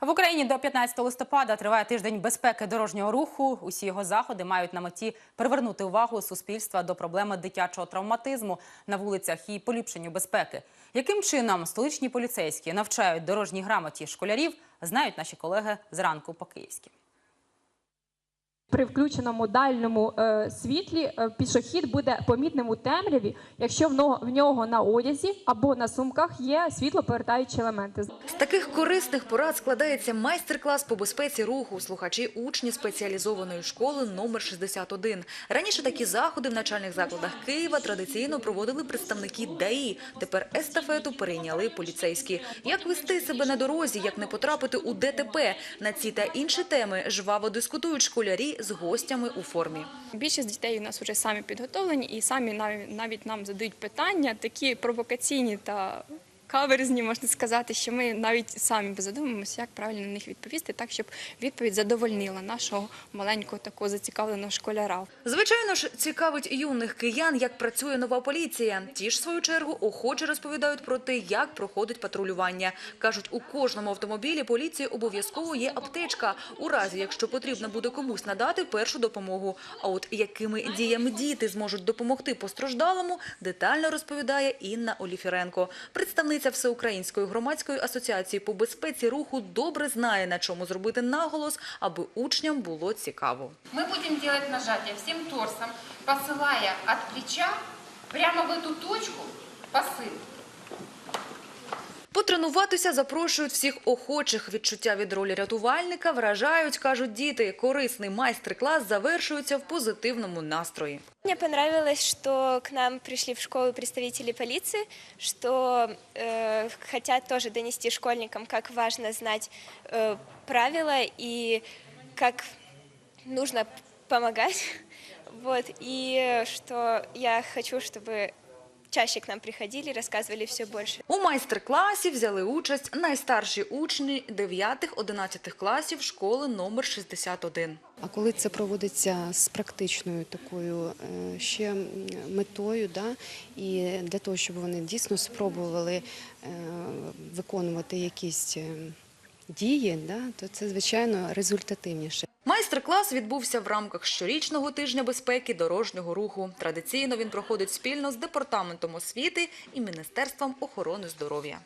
В Україні до 15 листопада триває тиждень безпеки дорожнього руху. Усі його заходи мають на меті привернути увагу суспільства до проблеми дитячого травматизму на вулицях і поліпшенню безпеки. Яким чином столичні поліцейські навчають дорожній грамоті школярів, знають наші колеги зранку по київськи. При включеному дальньому е, світлі е, пішохід буде помітним у темряві, якщо в, но- в нього на одязі або на сумках є світлоповертаючі елементи. З таких корисних порад складається майстер-клас по безпеці руху. Слухачі учні спеціалізованої школи номер 61. Раніше такі заходи в навчальних закладах Києва традиційно проводили представники ДАІ. Тепер естафету перейняли поліцейські. Як вести себе на дорозі, як не потрапити у ДТП? На ці та інші теми жваво дискутують школярі з гостями у формі. Більшість дітей у нас вже самі підготовлені і самі навіть, нам задають питання, такі провокаційні та каверзні, можна сказати, що ми навіть самі задумуємося, як правильно на них відповісти, так щоб відповідь задовольнила нашого маленького такого зацікавленого школяра. Звичайно ж, цікавить юних киян, як працює нова поліція. Ті ж, в свою чергу, охоче розповідають про те, як проходить патрулювання. Кажуть, у кожному автомобілі поліції обов'язково є аптечка, у разі, якщо потрібно буде комусь надати першу допомогу. А от якими діями діти зможуть допомогти постраждалому, детально розповідає Інна Оліфіренко. Представниця Всеукраїнської громадської асоціації по безпеці руху добре знає, на чому зробити наголос, аби учням було цікаво. Мы будем делать нажатие всем торсом, посылая от плеча прямо в эту точку посыл. Потренуватися запрошують всіх охочих. Відчуття від ролі рятувальника вражають, кажуть діти. Корисний майстер-клас завершується в позитивному настрої. Мне понравилось, что к нам пришли в школу представители полиции, что э, хотят тоже донести школьникам, как важно знать э, правила и как нужно помогать. Вот, и э, что я хочу, чтобы чаще к нам приходили, рассказывали все больше. У майстер-класі взяли участь найстарші учні 9-11 класів школи номер 61. А коли це проводиться з практичною такою е, ще метою, да, і для того, щоб вони дійсно спробували е, виконувати якісь е, дії, да, то це звичайно результативніше. Майстер-клас відбувся в рамках щорічного тижня безпеки дорожнього руху. Традиційно він проходить спільно з Департаментом освіти і Міністерством охорони здоров'я.